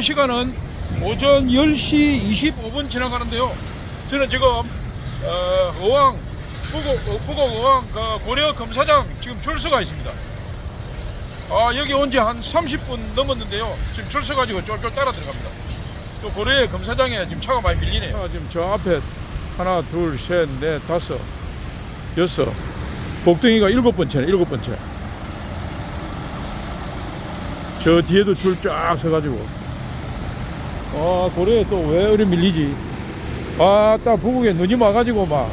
2월 2일이고요. 어, 현재 시간은 오전 10시 25분 지나가는데요. 저는 지금 어, 어왕 부곡 부곡 어왕 그 고려 검사장 지금 출소가 있습니다. 아 여기 온 지 한 30분 넘었는데요. 지금 출소 가지고 쫄쫄 따라 들어갑니다. 또 고려의 검사장에 지금 차가 많이 밀리네요. 아, 지금 저 앞에 하나, 둘, 셋, 넷, 다섯, 여섯. 복덩이가 일곱 번째네, 일곱 번째. 저 뒤에도 줄 쫙 서가지고. 아, 고려에 또 왜 이리 밀리지? 아, 딱 부국에 눈이 와가지고 막.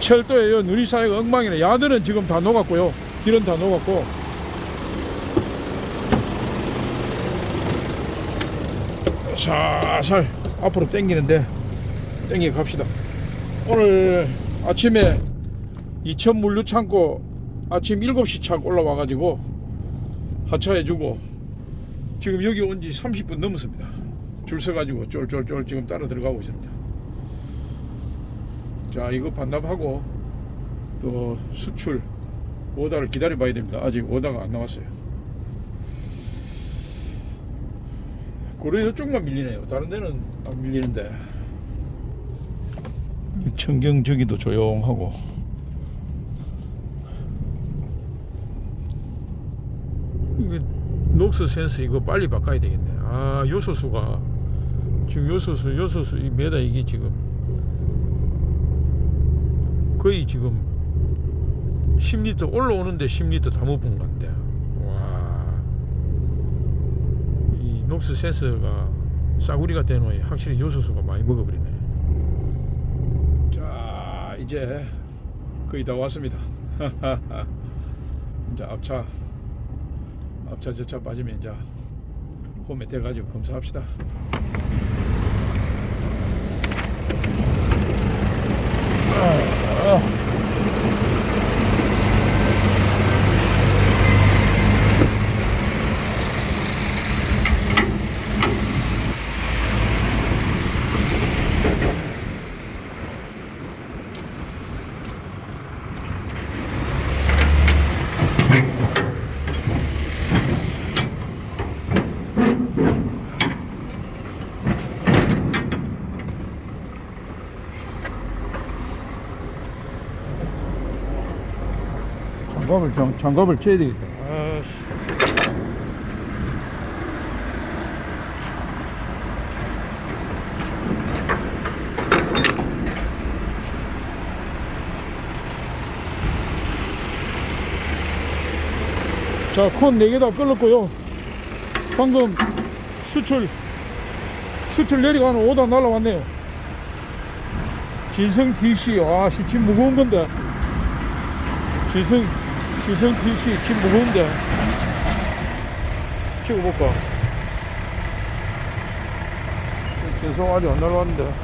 철도에 요 눈이 쌓이고 엉망이네. 야들은 지금 다 녹았고요. 길은 다 녹았고. 살살 앞으로 당기는데 당겨 갑시다. 오늘 아침에 이천 물류 창고 아침 7시 차 올라와가지고 하차해주고 지금 여기 온 지 30분 넘었습니다. 줄 서가지고 쫄쫄쫄 지금 따라 들어가고 있습니다. 자 이거 반납하고 또 수출 오다를 기다려 봐야 됩니다. 아직 오다가 안 나왔어요. 고려 이쪽만 밀리네요. 다른 데는 안 밀리는데. 청경 저기도 조용하고. 이거 녹스 센스 이거 빨리 바꿔야 되겠네. 아 요소수가 지금 요소수 요소수 이 매다 이게 지금 거의 지금 10리터 올라오는데 10리터 다 못 본 건데. 와. 이 녹스 센서가 싸구리가 되노니 확실히 요소수가 많이 먹어버리네. 자 이제 거의 다 왔습니다. 이제 앞차 앞차 저 차 빠지면 이제 홈에 대가지고 검사합시다. 장갑을 장, 장갑을 째야 되겠다. 자, 콘 4개 다 끌었고요. 방금 수출, 수출 내려가는 오다 날라왔네요. 진성 DC, 와, 씨, 짐 무거운 건데. 진성, 진성 DC, 짐 무거운데. 찍어볼까? 진성 아직 안 날라왔는데.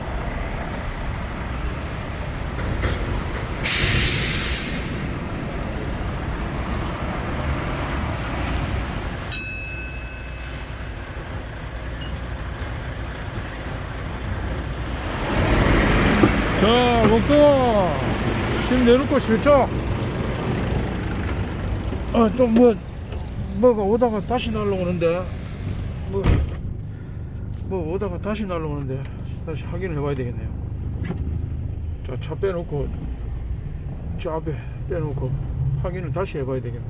자, 목동아. 짐 내놓고 실죠? 어, 좀 뭐, 뭐가 오다가 다시 날라오는데. 뭐, 뭐 오다가 다시 날라오는데. 다시 확인을 해봐야 되겠네요. 자, 차 빼놓고, 저 앞에 빼놓고, 확인을 다시 해봐야 되겠네.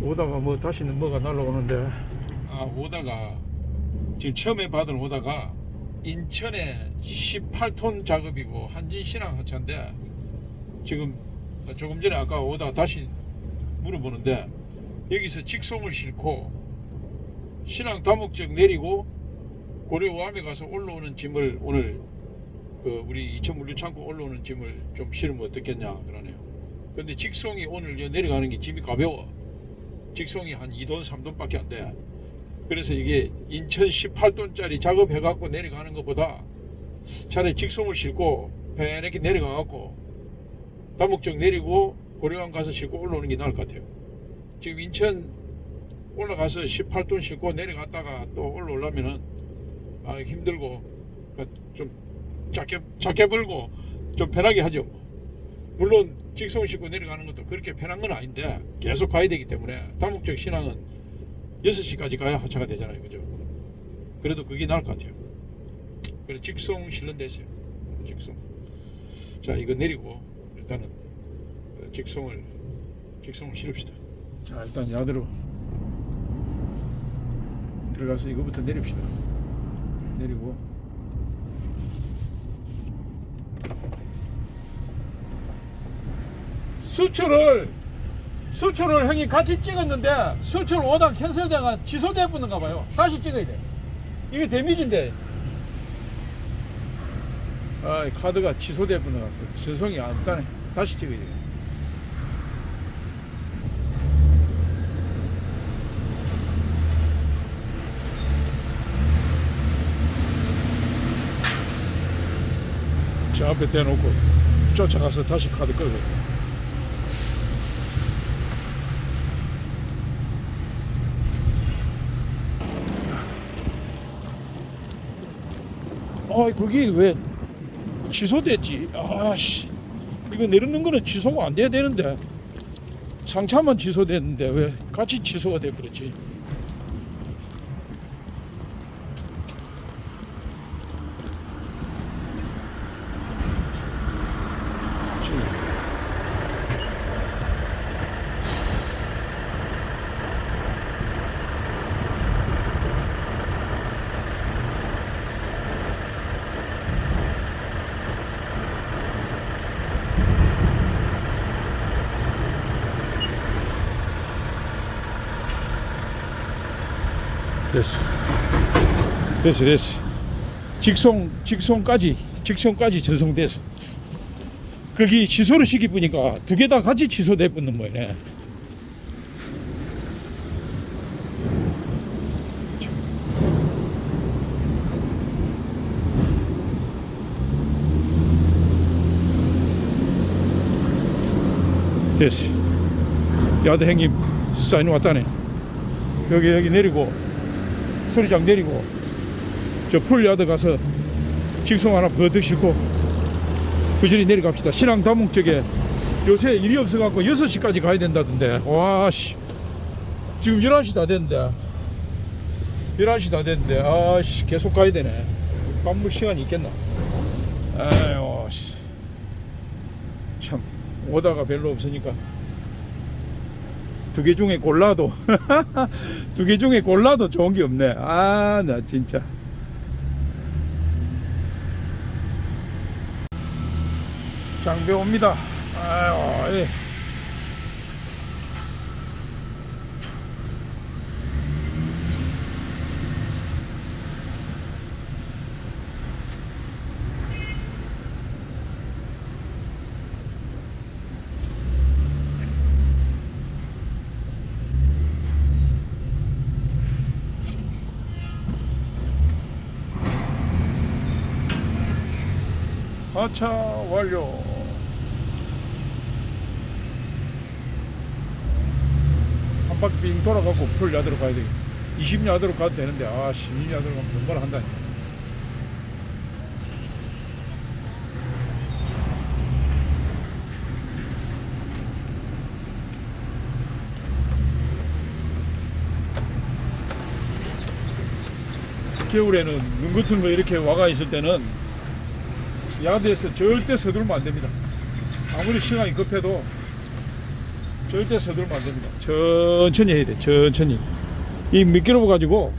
오다가 뭐 다시는 뭐가 날라오는데. 아, 오다가, 지금 처음에 받은 오다가, 인천에 18톤 작업이고 한진 신항 하차인데 지금 조금 전에 아까 오다가 다시 물어보는데 여기서 직송을 싣고 신항 다목적 내리고 고려오암에 가서 올라오는 짐을 오늘 그 우리 이천 물류 창고 올라오는 짐을 좀 실으면 어떻겠냐 그러네요. 근데 직송이 오늘 여 내려가는 게 짐이 가벼워. 직송이 한 2돈 3돈밖에 안 돼. 그래서 이게 인천 18톤짜리 작업해갖고 내려가는 것보다 차라리 직송을 싣고 배내게 내려가갖고 다목적 내리고 고려강 가서 싣고 올라오는 게 나을 것 같아요. 지금 인천 올라가서 18톤 싣고 내려갔다가 또 올라오려면은 아, 힘들고 좀 작게 작게 불고 좀 편하게 하죠. 물론 직송 싣고 내려가는 것도 그렇게 편한 건 아닌데 계속 가야 되기 때문에 다목적 신앙은 6시까지 가야 하차가 되잖아요. 그죠? 그래도 그게 나을 것 같아요. 그래 직송 실른됐어요. 직송. 자 이거 내리고 일단은 어, 직송을 직송을 실읍시다. 자 일단 야대로 들어가서 이거부터 내립시다. 내리고 수출을 수출을 형이 같이 찍었는데 수출 오다 캔슬돼가 취소돼 버는가 봐요. 다시 찍어야 돼. 이게 데미지인데. 아, 카드가 취소돼 버는가. 전송이 안 따네. 다시 찍어야 돼. 저 앞에 대놓고 쫓아가서 다시 카드 끌고. 아, 그게 왜 취소됐지? 아씨, 이거 내리는 거는 취소가 안 돼야 되는데 상차만 취소됐는데 왜 같이 취소가 돼 그렇지? 됐어. 됐어, 됐어. 직송, 직송까지, 직송까지 전송됐어. 거기 취소를 시키니까 두 개 다 같이 취소돼 버는 거네. 됐어. 야드 행님 사인 왔다네. 여기 여기 내리고 소리장 내리고 저 풀야드 가서 직송 하나 버득 싣고 부실히 내려갑시다. 신앙 다목 쪽에 요새 일이 없어갖고 6시까지 가야 된다던데. 와, 씨. 지금 11시 다 됐는데. 11시 다 됐는데. 아, 씨. 계속 가야 되네. 밤물 시간이 있겠나. 아유, 씨. 참. 오다가 별로 없으니까. 두 개 중에 골라도. 두 개 중에 골라도 좋은 게 없네. 아, 나 진짜. 장배 옵니다. 아유, 예. 하차 완료. 한 바퀴 빙 돌아가고 풀 야드로 가야 돼. 20야드로 가도 되는데 아 16야드로 가면 뭔가를 한다. 겨울에는 눈 같은 거 이렇게 와가 있을 때는 야드에서 절대 서두르면 안 됩니다. 아무리 시간이 급해도 절대 서두르면 안 됩니다. 천천히 해야 돼. 천천히. 이 미끄러워 가지고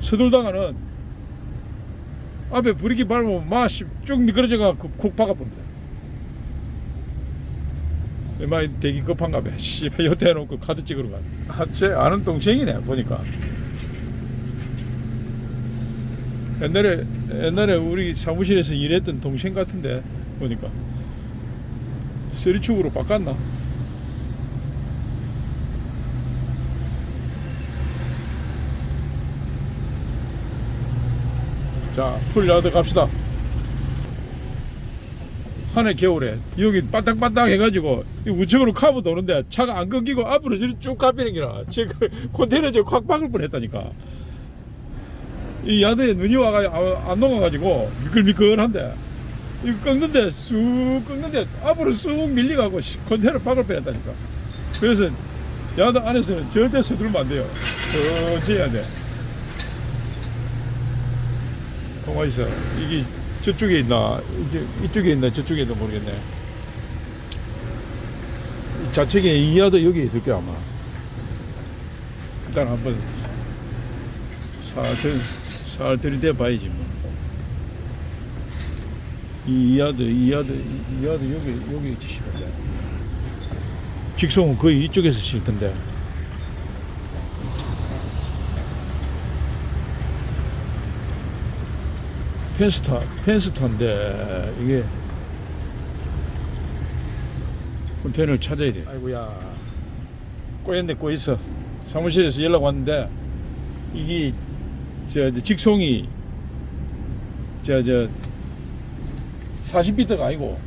서둘다가는 앞에 브레이크 밟으면 마쭉 미끄러져가 쿡 박아 봅니다. 많이 되기 급한가 봐. 씨발 여태 해놓고 카드 찍으러 가. 아, 제 아는 동생이네 보니까. 옛날에 옛날에 우리 사무실에서 일했던 동생 같은데 보니까 쓰리축으로 바꿨나? 자, 풀야드 갑시다. 한 해 겨울에 여기 바닥바닥 해가지고 이 우측으로 카브 도는데 차가 안 끊기고 앞으로 쭉 가비는 기라 지금 컨테이너 저콱 박을 뻔했다니까. 이 야드에 눈이 와가 아, 안 녹아가지고 미끌미끌한데 이거 꺾는데 쑥 꺾는데 앞으로 쑥 밀려가고 씨, 컨테이너 박을 뻔했다니까. 그래서 야드 안에서는 절대 서두르면 안 돼요. 해야 돼. 가만히 있어. 이게 저쪽에 있나, 이제 이쪽에 있나, 저쪽에 있나 모르겠네. 이 좌측에 이 야드 여기 있을 거야, 아마. 일단 한번 살, 들, 살 들이대 봐야지, 뭐. 이 야드, 이 야드, 이 야드 여기, 여기 치시면 돼. 직송은 거의 이쪽에서 칠 텐데. 펜스타, 펜스타인데 이게 컨테이너를 찾아야 돼. 아이고야, 꼬였네 꼬였어. 사무실에서 연락 왔는데 이게 저, 저 직송이 저 저 40비트가 아니고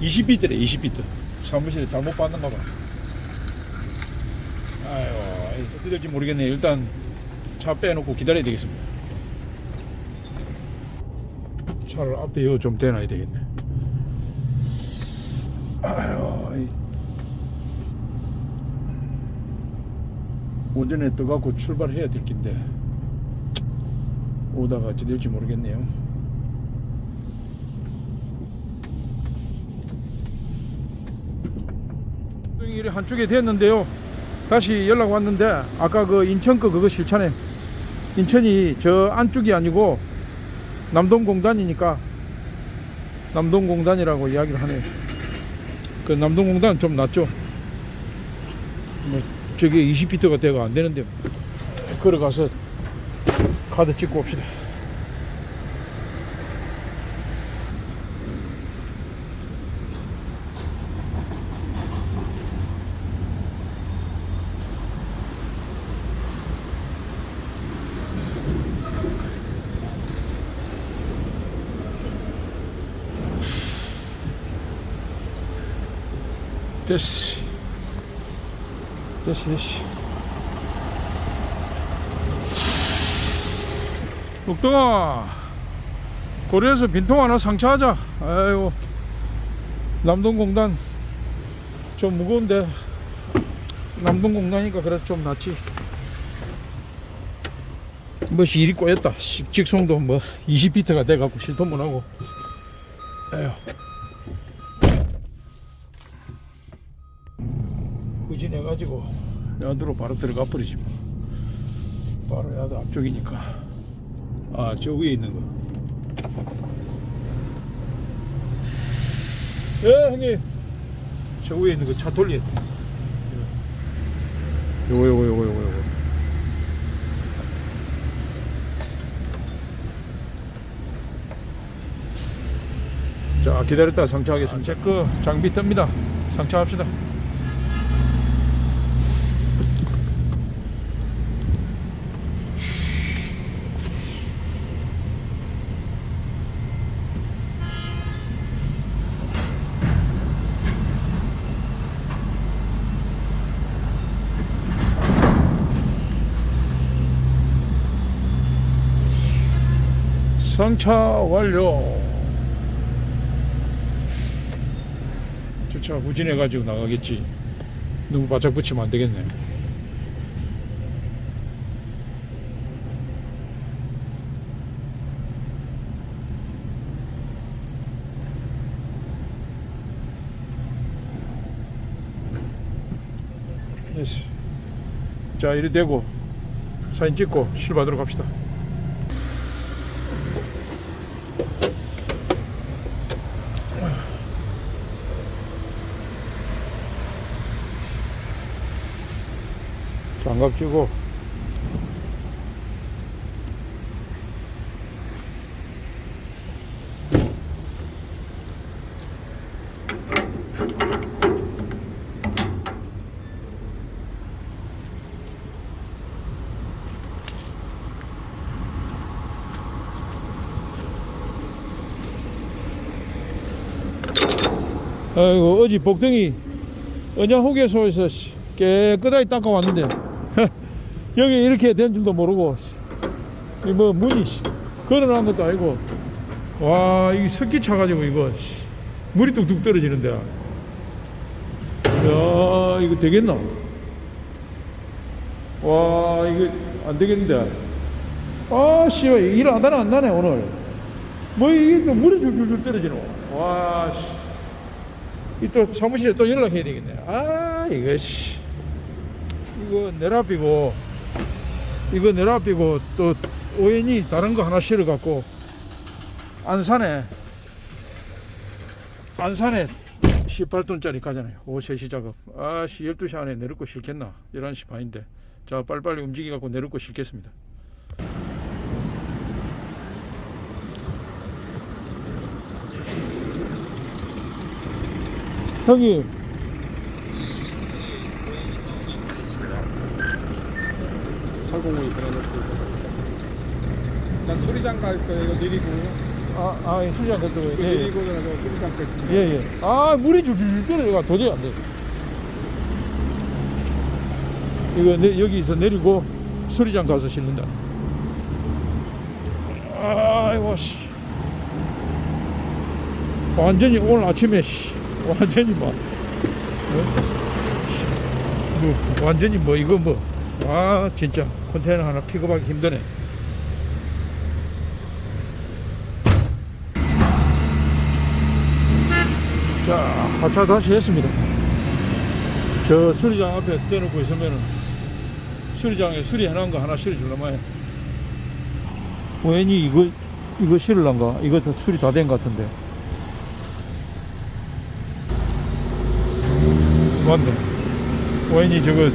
20비트래 20비트. 사무실에 잘못 받는가 봐. 아유, 어떻게 될지 모르겠네. 일단 차 빼놓고 기다려야 되겠습니다. 차를 앞에 좀 대놔야 되겠네. 아유, 이- 오전에 떠갖고 출발해야 될 긴데 오다가 어찌 될지 모르겠네요. 일이 한쪽에 됐는데요. 다시 연락 왔는데 아까 그 인천 거 그거 실차네. 인천이 저 안쪽이 아니고 남동공단이니까 남동공단이라고 이야기를 하네요. 그 남동공단 좀 낫죠. 뭐 저게 20피트가 돼가 안 되는데 걸어가서 카드 찍고 옵시다. 됐어. 됐어, 됐어. 목동아, 고려에서 빈통 하나 상차하자. 아이고, 남동공단 좀 무거운데 남동공단이니까 그래도 좀 낫지. 뭐 일이 꼬였다. 씨, 직송도 뭐 20비트가 돼갖고 실토 못하고. 에휴. 후진해가지고 야드로 바로 들어가 버리지 뭐. 바로 야드 앞쪽이니까 아 저 위에 있는 거 예, 형님. 저 위에 있는 거 차 돌리. 요거 요거 요거 요거 요거. 자 기다렸다 상차하겠습니다. 체크 장비 뜹니다. 상차합시다. 상차 완료. 주차 후진해 가지고 나가겠지. 너무 바짝 붙이면 안 되겠네. 자, 이리 대고 사진 찍고 실 받으러 갑시다. 장갑 끼고 아이고 어제 복덩이. 언양 호계소에서 씨, 깨끗하게 닦아왔는데 여기 이렇게 된 줄도 모르고 이 뭐 문이 씨, 걸어놓은 것도 아니고. 와 이게 석기 차가지고 이거 씨, 물이 뚝뚝 떨어지는데. 야 이거 되겠나? 와 이거 안 되겠는데. 아 씨발 일안 나네 안 나네 오늘. 뭐 이게 또 물이 줄줄줄 떨어지노. 와씨이또 사무실에 또 연락해야 되겠네. 아 이거 씨. 이거 내라비고 이거 내라 비고 또 오연이 다른 거 하나 실어 갖고 안산에 안산에 18톤짜리 가잖아요. 오후 3시 작업. 아씨 12시 안에 내릴 거 싫겠나? 11시 반인데. 자 빨리빨리 움직여 갖고 내릴 거 싫겠습니다. 형님 805에 보내놓고 난 수리장 갈 거예요 내리고 아, 아, 예, 수리장 갔다 와요. 예, 내리고 나서 수리장 갈 예, 예. 아, 물이 줄줄 떨어져가 도저히 안 돼. 이거 내, 여기서 내리고 수리장 가서 실는다. 아이고, 씨. 완전히 오늘 아침에, 씨. 완전히 뭐, 어? 씨, 뭐, 완전히 뭐, 이거 뭐, 아, 진짜 컨테이너 하나 픽업하기 힘드네. 자, 하차 다시 했습니다. 저 수리장 앞에 떼놓고 있으면은 수리장에 수리해놓은 거 하나 실어줄라마요. 왠이 이거, 이거 실을란가? 이거 다 수리 다 된 것 같은데. 맞네. 왠이 저거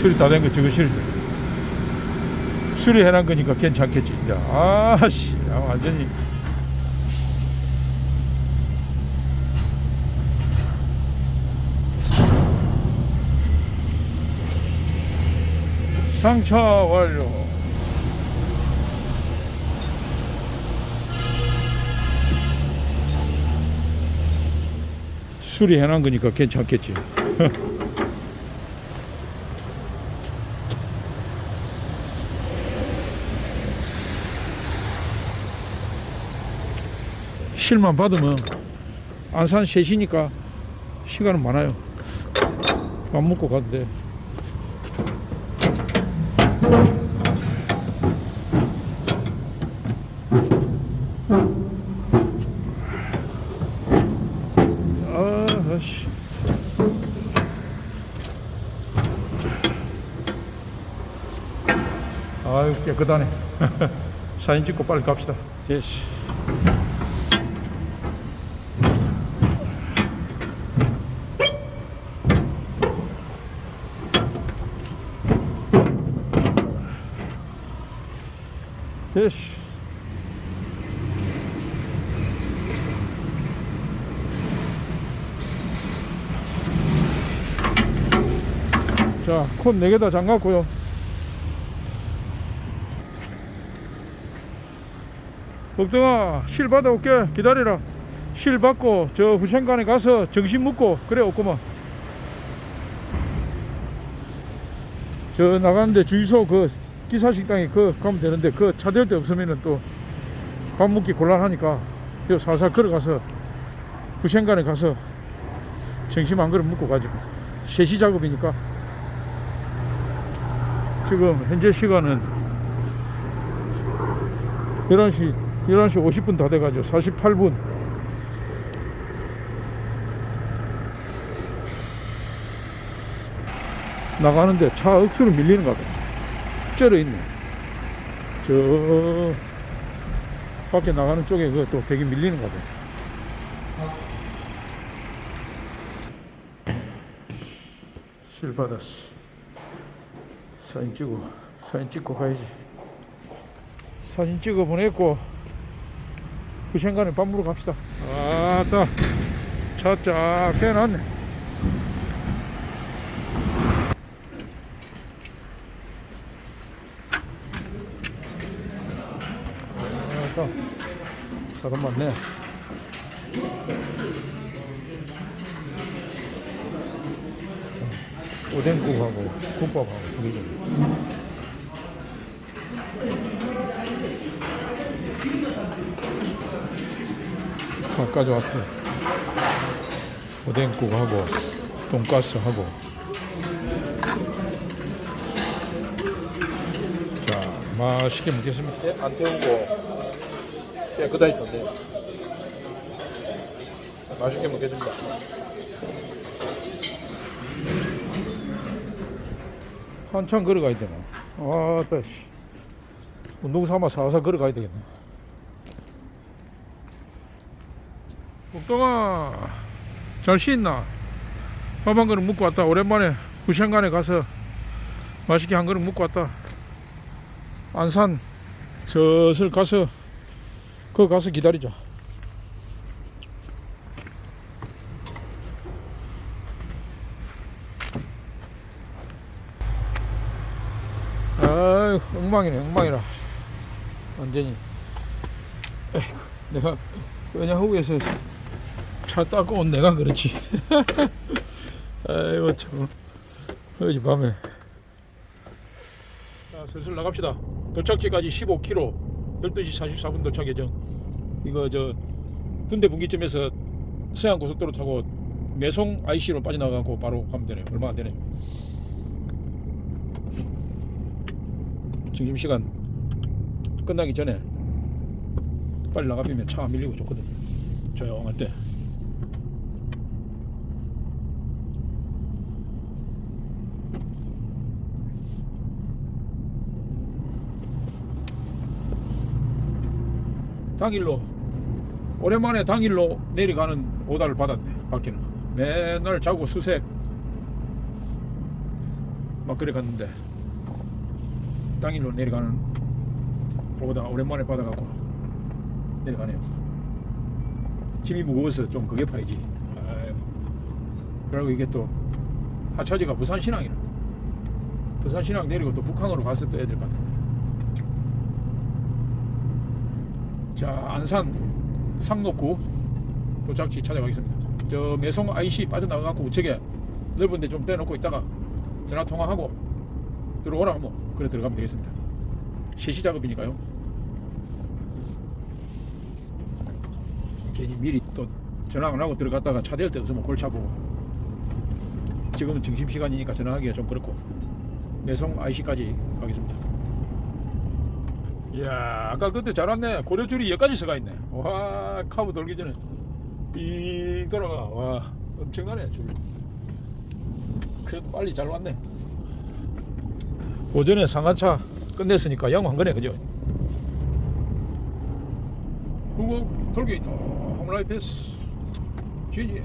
수리 다 된 거 저거 실 수리해놓은 거니까 괜찮겠지. 야, 아씨, 야, 완전히. 상차 완료. 수리해놓은 거니까 괜찮겠지. 실만 받으면 안산 3시니까 시간은 많아요. 밥 먹고 가도 돼. 아, 씨. 아유, 깨끗하네. 사진 찍고 빨리 갑시다. 예시. 예시. 자, 콘 4개 다 잠갔고요. 걱정아, 실 받아올게. 기다리라. 실 받고, 저 후생관에 가서 정신 묻고, 그래, 없구만. 저 나가는데 주유소 그 기사 식당에 그 가면 되는데 그 차 댈 데 없으면은 또 밥 먹기 곤란하니까 여 살살 걸어가서 후생관에 가서 정심 한 그릇 먹고 가지고 3시 작업이니까 지금 현재 시간은 11시 11시 50분 다 돼가지고 48분. 나가는데 차 억수로 밀리는 것 같아 쩔어 있네. 저 밖에 나가는 쪽에 그또 되게 밀리는 것 같아. 실 받았어 사진 찍고 사진 찍고 가야지. 사진 찍어 보냈고 그 시간에 밥 먹으러 갑시다. 아따 차쫙 빼놨네 아따 사람 많네 오뎅국하고 국밥하고 두개 좀. 밥 가져왔어. 오뎅국하고 돈가스하고 맛있게 먹겠습니다. 네, 안 태우고 깨끗하게 좋네요. 맛있게 먹겠습니다. 한참 걸어가야 되나? 아, 또 씨. 운동 삼아 사서 걸어가야 되겠네. 복동아, 잘 씻나? 밥 한 그릇 먹고 왔다. 오랜만에 후시간에 가서 맛있게 한 그릇 먹고 왔다. 안산 슬슬 가서 그 가서 기다리자. 아유 엉망이네 엉망이라. 완전히. 에이구, 내가 은야후에서 차 닦고 온 내가 그렇지. 아이고 참. 어젯밤에. 자 슬슬 나갑시다. 도착지까지 15km 12시 44분 도착 예정 이거 저 둔대 분기점에서 서해안 고속도로 타고 매송 IC로 빠져나가고 바로 가면 되네. 얼마 안 되네. 점심 시간 끝나기 전에 빨리 나가면 차안 밀리고 좋거든. 조용할 때 당일로 오랜만에 당일로 내려가는 오다를 받았네 밖에는. 맨날 자고 수색. 막 그래 갔는데 당일로 내려가는 오다 오랜만에 받아갖고 내려가네요. 짐이 무거워서 좀 그게 파이지. 그리고 이게 또 하차지가 부산신항이라. 부산신항 내리고 또 북한으로 가서 또 애들 같은데 자 안산 상록구 도착지 찾아가겠습니다. 저 매송 IC 빠져나가갖고 우측에 넓은 데 좀 떼놓고 있다가 전화 통화하고 들어오라 뭐 그래 들어가면 되겠습니다. 시시 작업이니까요. 괜히 미리 또 전화 안 하고 들어갔다가 차댈데 없으면 골치 아프고. 지금은 점심시간이니까 전화하기가 좀 그렇고. 매송 IC까지 가겠습니다 이야 아까 그때 잘 왔네. 고려줄이 여기까지 서가 있네. 와 카브 돌기 전에 빙 돌아가. 와 엄청나네 줄 그래도 빨리 잘 왔네. 오전에 상가차 끝냈으니까 양호한 거네 그죠? 후국 돌게이터 홈라이 패스 지지.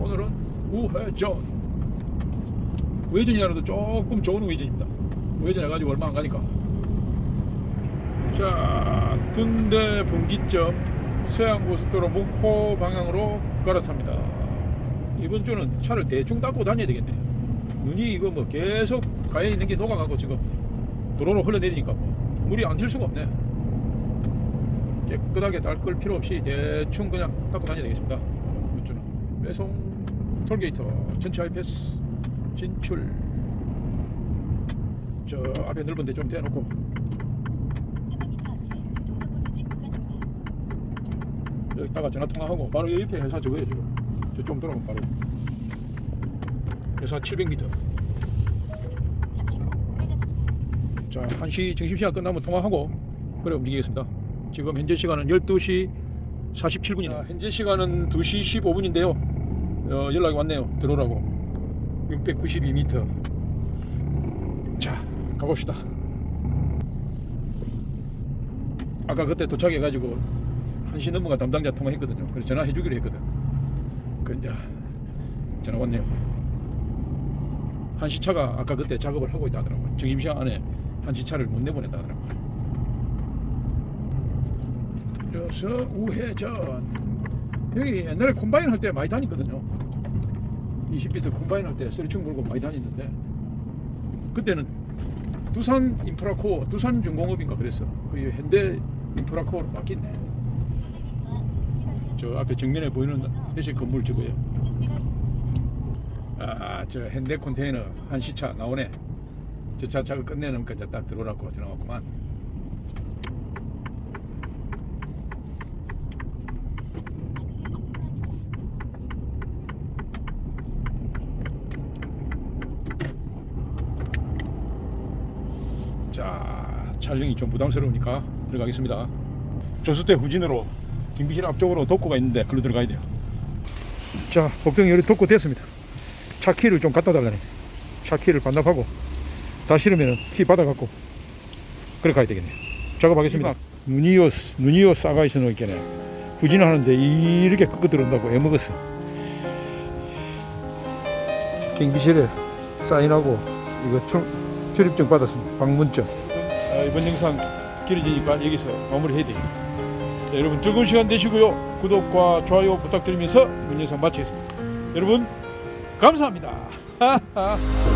오늘은 우회전 우회전이라도 조금 좋은 우회전입니다. 우회전 해가지고 얼마 안 가니까. 자 등대 분기점 서해안고속도로 목포 방향으로 갈아탑니다. 이번 주는 차를 대충 닦고 다녀야 되겠네. 눈이 이거 뭐 계속 가에 있는 게 녹아가고 지금 도로로 흘러내리니까 뭐 물이 안 튈 수가 없네. 깨끗하게 닦을 필요 없이 대충 그냥 닦고 다녀야 되겠습니다. 이번 주는 매송 톨게이트 전체 하이패스 진출. 저 앞에 넓은 데좀 대놓고. 여기다가 전화 통화하고 바로 옆에 회사 저거예요 지금. 저좀 돌아가면 바로. 회사 700m 자 1시 점심시간 끝나면 통화하고 그래 움직이겠습니다. 지금 현재 시간은 12시 47분이네요. 현재 시간은 2시 15분인데요. 어, 연락이 왔네요. 들어오라고 692m 자 가봅시다. 아까 그때 도착해가지고 1시 넘어가 담당자 통화했거든요. 그래서 전화해 주기로 했거든. 그 이제 전화 왔네요. 1시 차가 아까 그때 작업을 하고 있다 하더라고요. 점심시간 안에 1시 차를 못 내보냈다 하더라고요. 그래서 우회전. 여기 옛날에 콤바인 할 때 많이 다녔거든요 20비트 콤바인 할 때 쓰리충 몰고 많이 다녔는데 그때는 두산 인프라코어 두산 중공업인가 그랬어. 그 현대 인프라코어로 바뀌네 저 앞에 정면에 보이는 회색 건물 저거예요 아저 현대 컨테이너 한 시차 나오네. 저 차차가 끝내놓으니까 이제 딱 들어오라고 전화왔구만 촬영이 좀 부담스러우니까 들어가겠습니다. 조수대 후진으로 김비실 앞쪽으로 독고가 있는데 글로 들어가야 돼요. 자, 복덩이 여기 독고 됐습니다. 차 키를 좀 갖다 달라네. 차 키를 반납하고 다 실으면 키 받아갖고 그래 가야 되겠네요. 작업하겠습니다. 눈이요, 눈이요 싸가 있어 놓겠네. 후진을 하는데 이렇게 끄끄 들어온다고 애먹었어. 경비실에 사인하고 이거 출, 출입증 받았습니다. 방문증. 아, 이번 영상 길어지니까 여기서 마무리해야 돼요. 자, 여러분 즐거운 시간 되시고요. 구독과 좋아요 부탁드리면서 문 영상 마치겠습니다. 여러분 감사합니다.